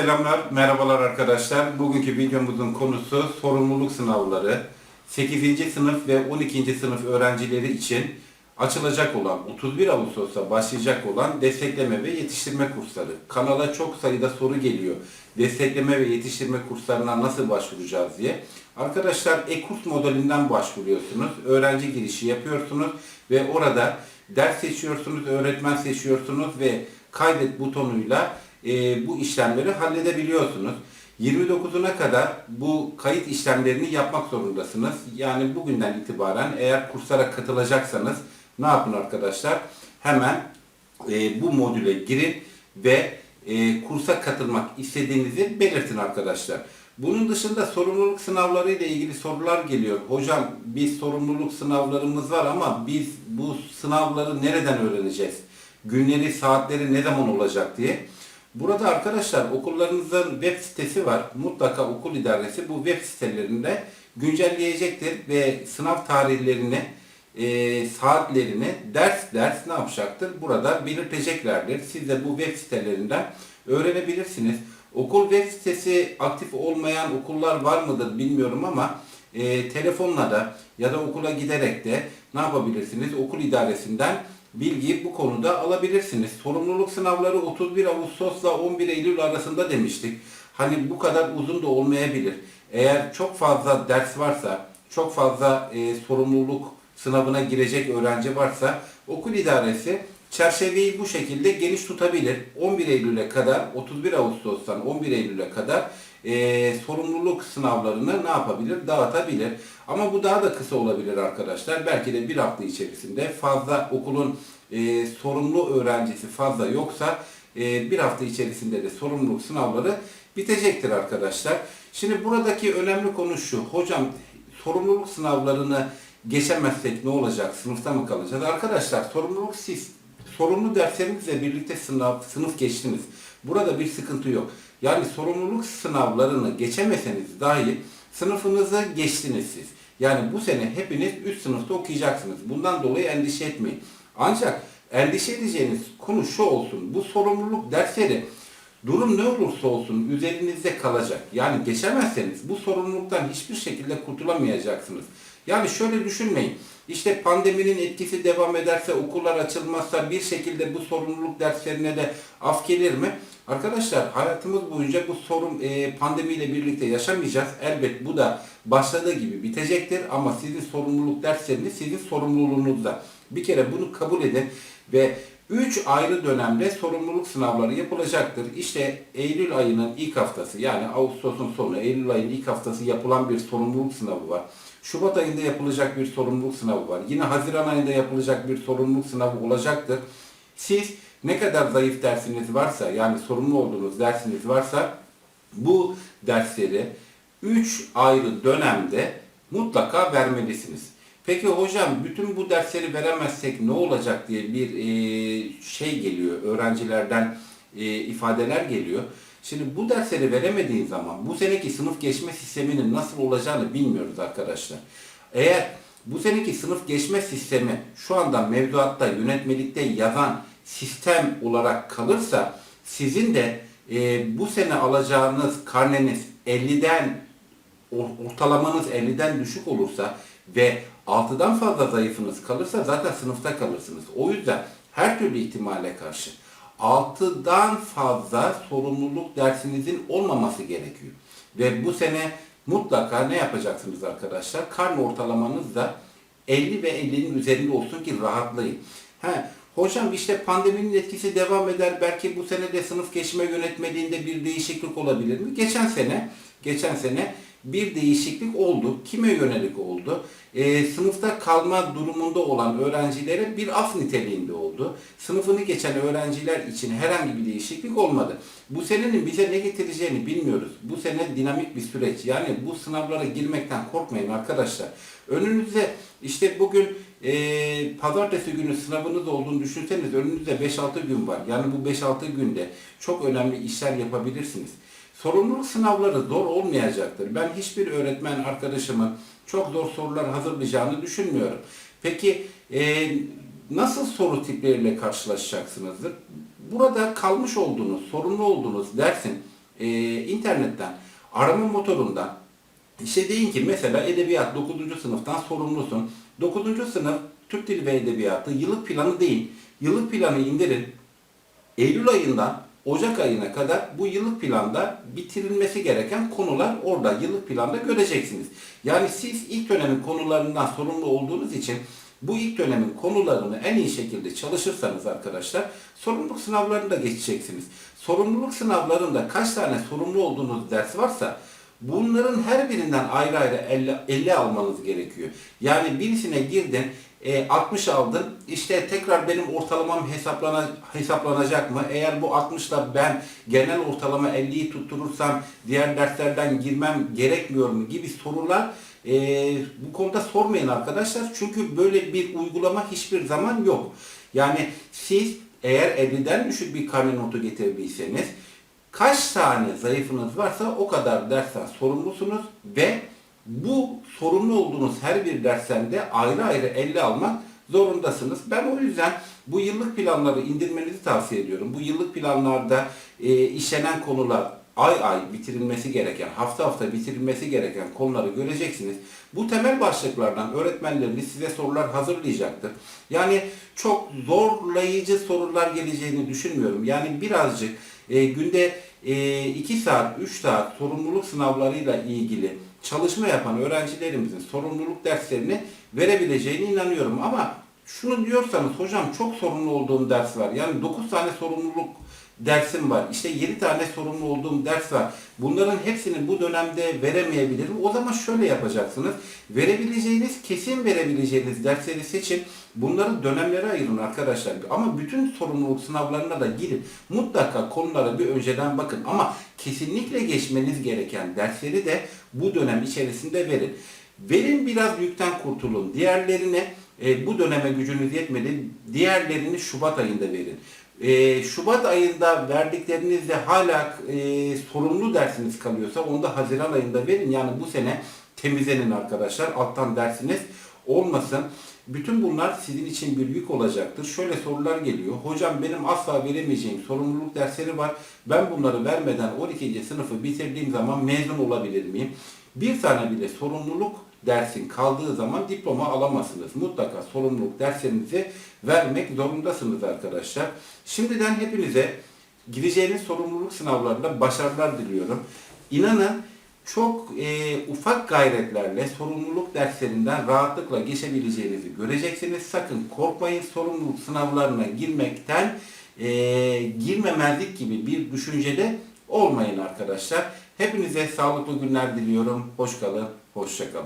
selamlar, merhabalar arkadaşlar. Bugünkü videomuzun konusu sorumluluk sınavları. 8. sınıf ve 12. sınıf öğrencileri için açılacak olan 31 Ağustos'ta başlayacak olan destekleme ve yetiştirme kursları. Kanala çok sayıda soru geliyor. Destekleme ve yetiştirme kurslarına nasıl başvuracağız diye. Arkadaşlar e-kurs modelinden başvuruyorsunuz. Öğrenci girişi yapıyorsunuz ve orada ders seçiyorsunuz, öğretmen seçiyorsunuz ve kaydet butonuyla e, bu işlemleri halledebiliyorsunuz. 29'una kadar bu kayıt işlemlerini yapmak zorundasınız. Yani bugünden itibaren eğer kurslara katılacaksanız ne yapın arkadaşlar? Hemen e, bu modüle girin ve e, kursa katılmak istediğinizi belirtin arkadaşlar. Bunun dışında sorumluluk sınavları ile ilgili sorular geliyor. Hocam biz sorumluluk sınavlarımız var ama biz bu sınavları nereden öğreneceğiz? Günleri, saatleri ne zaman olacak diye. Burada arkadaşlar okullarınızın web sitesi var. Mutlaka okul idaresi bu web sitelerinde güncelleyecektir ve sınav tarihlerini, e, saatlerini ders ders ne yapacaktır? Burada belirteceklerdir. Siz de bu web sitelerinden öğrenebilirsiniz. Okul web sitesi aktif olmayan okullar var mıdır bilmiyorum ama e, telefonla da ya da okula giderek de ne yapabilirsiniz? Okul idaresinden bilgiyi bu konuda alabilirsiniz. Sorumluluk sınavları 31 Ağustos'la 11 Eylül arasında demiştik. Hani bu kadar uzun da olmayabilir. Eğer çok fazla ders varsa, çok fazla e, sorumluluk sınavına girecek öğrenci varsa okul idaresi çerçeveyi bu şekilde geniş tutabilir. 11 Eylül'e kadar, 31 Ağustos'tan 11 Eylül'e kadar e, sorumluluk sınavlarını ne yapabilir? Dağıtabilir. Ama bu daha da kısa olabilir arkadaşlar. Belki de bir hafta içerisinde fazla okulun e, sorumlu öğrencisi fazla yoksa e, bir hafta içerisinde de sorumluluk sınavları bitecektir arkadaşlar. Şimdi buradaki önemli konu şu. Hocam sorumluluk sınavlarını geçemezsek ne olacak? Sınıfta mı kalacağız? Arkadaşlar sorumluluk siz sorumlu derslerinizle birlikte sınav, sınıf geçtiniz. Burada bir sıkıntı yok. Yani sorumluluk sınavlarını geçemeseniz dahi sınıfınızı geçtiniz siz. Yani bu sene hepiniz üst sınıfta okuyacaksınız. Bundan dolayı endişe etmeyin. Ancak endişe edeceğiniz konu şu olsun. Bu sorumluluk dersleri durum ne olursa olsun üzerinizde kalacak. Yani geçemezseniz bu sorumluluktan hiçbir şekilde kurtulamayacaksınız. Yani şöyle düşünmeyin. İşte pandeminin etkisi devam ederse, okullar açılmazsa bir şekilde bu sorumluluk derslerine de af gelir mi? Arkadaşlar hayatımız boyunca bu sorun e, pandemiyle birlikte yaşamayacağız. Elbet bu da başladığı gibi bitecektir ama sizin sorumluluk dersleriniz sizin sorumluluğunuzda. Bir kere bunu kabul edin ve 3 ayrı dönemde sorumluluk sınavları yapılacaktır. İşte Eylül ayının ilk haftası yani Ağustos'un sonu Eylül ayının ilk haftası yapılan bir sorumluluk sınavı var. Şubat ayında yapılacak bir sorumluluk sınavı var. Yine Haziran ayında yapılacak bir sorumluluk sınavı olacaktır. Siz ne kadar zayıf dersiniz varsa yani sorumlu olduğunuz dersiniz varsa bu dersleri 3 ayrı dönemde mutlaka vermelisiniz. Peki hocam bütün bu dersleri veremezsek ne olacak diye bir e, şey geliyor öğrencilerden e, ifadeler geliyor. Şimdi bu dersleri veremediğin zaman bu seneki sınıf geçme sisteminin nasıl olacağını bilmiyoruz arkadaşlar. Eğer bu seneki sınıf geçme sistemi şu anda mevduatta, yönetmelikte yazan sistem olarak kalırsa sizin de e, bu sene alacağınız karneniz 50'den ortalamanız 50'den düşük olursa ve 6'dan fazla zayıfınız kalırsa zaten sınıfta kalırsınız. O yüzden her türlü ihtimale karşı 6'dan fazla sorumluluk dersinizin olmaması gerekiyor. Ve bu sene mutlaka ne yapacaksınız arkadaşlar? Karne ortalamanız da 50 ve 50'nin üzerinde olsun ki rahatlayın. He, hocam işte pandeminin etkisi devam eder. Belki bu sene de sınıf geçme yönetmeliğinde bir değişiklik olabilir mi? Geçen sene, geçen sene bir değişiklik oldu. Kime yönelik oldu? Ee, sınıfta kalma durumunda olan öğrencilere bir af niteliğinde oldu. Sınıfını geçen öğrenciler için herhangi bir değişiklik olmadı. Bu senenin bize ne getireceğini bilmiyoruz. Bu sene dinamik bir süreç. Yani bu sınavlara girmekten korkmayın arkadaşlar. Önünüzde işte bugün e, pazartesi günü sınavınız olduğunu düşünseniz önünüzde 5-6 gün var. Yani bu 5-6 günde çok önemli işler yapabilirsiniz. Sorumluluk sınavları zor olmayacaktır. Ben hiçbir öğretmen arkadaşımın çok zor sorular hazırlayacağını düşünmüyorum. Peki e, nasıl soru tipleriyle karşılaşacaksınızdır? Burada kalmış olduğunuz, sorumlu olduğunuz dersin e, internetten, arama motorundan işte deyin ki mesela edebiyat 9. sınıftan sorumlusun. 9. sınıf Türk Dili ve Edebiyatı yıllık planı değil. Yıllık planı indirin. Eylül ayından Ocak ayına kadar bu yıllık planda bitirilmesi gereken konular orada yıllık planda göreceksiniz. Yani siz ilk dönemin konularından sorumlu olduğunuz için bu ilk dönemin konularını en iyi şekilde çalışırsanız arkadaşlar sorumluluk sınavlarını da geçeceksiniz. Sorumluluk sınavlarında kaç tane sorumlu olduğunuz ders varsa bunların her birinden ayrı ayrı 50, 50 almanız gerekiyor. Yani birisine girdin e, 60 aldın. İşte tekrar benim ortalamam hesaplana, hesaplanacak mı? Eğer bu 60'la ben genel ortalama 50'yi tutturursam diğer derslerden girmem gerekmiyor mu gibi sorular e, bu konuda sormayın arkadaşlar. Çünkü böyle bir uygulama hiçbir zaman yok. Yani siz eğer 50'den düşük bir karne notu getirdiyseniz kaç tane zayıfınız varsa o kadar dersten sorumlusunuz ve bu sorumlu olduğunuz her bir dersten de ayrı ayrı 50 almak zorundasınız. Ben o yüzden bu yıllık planları indirmenizi tavsiye ediyorum. Bu yıllık planlarda e, işlenen konular ay ay bitirilmesi gereken, hafta hafta bitirilmesi gereken konuları göreceksiniz. Bu temel başlıklardan öğretmenleriniz size sorular hazırlayacaktır. Yani çok zorlayıcı sorular geleceğini düşünmüyorum. Yani birazcık e, günde 2 saat, 3 saat sorumluluk sınavlarıyla ilgili çalışma yapan öğrencilerimizin sorumluluk derslerini verebileceğine inanıyorum. Ama şunu diyorsanız hocam çok sorumlu olduğum ders var. Yani 9 tane sorumluluk dersim var. İşte 7 tane sorumlu olduğum ders var. Bunların hepsini bu dönemde veremeyebilirim. O zaman şöyle yapacaksınız. Verebileceğiniz, kesin verebileceğiniz dersleri seçin. Bunları dönemlere ayırın arkadaşlar. Ama bütün sorumluluk sınavlarına da girin. Mutlaka konulara bir önceden bakın. Ama kesinlikle geçmeniz gereken dersleri de bu dönem içerisinde verin. Verin biraz yükten kurtulun. Diğerlerine e, bu döneme gücünüz yetmedi. Diğerlerini Şubat ayında verin. E, Şubat ayında verdiklerinizde hala e, sorumlu dersiniz kalıyorsa onu da Haziran ayında verin. Yani bu sene temizlenin arkadaşlar. Alttan dersiniz olmasın. Bütün bunlar sizin için bir yük olacaktır. Şöyle sorular geliyor. Hocam benim asla veremeyeceğim sorumluluk dersleri var. Ben bunları vermeden 12. sınıfı bitirdiğim zaman mezun olabilir miyim? Bir tane bile sorumluluk dersin kaldığı zaman diploma alamazsınız. Mutlaka sorumluluk derslerinizi vermek zorundasınız arkadaşlar. Şimdiden hepinize gireceğiniz sorumluluk sınavlarında başarılar diliyorum. İnanın çok e, ufak gayretlerle sorumluluk derslerinden rahatlıkla geçebileceğinizi göreceksiniz. Sakın korkmayın sorumluluk sınavlarına girmekten e, girmemezlik gibi bir düşüncede olmayın arkadaşlar. Hepinize sağlıklı günler diliyorum. Hoş kalın, hoşça kalın.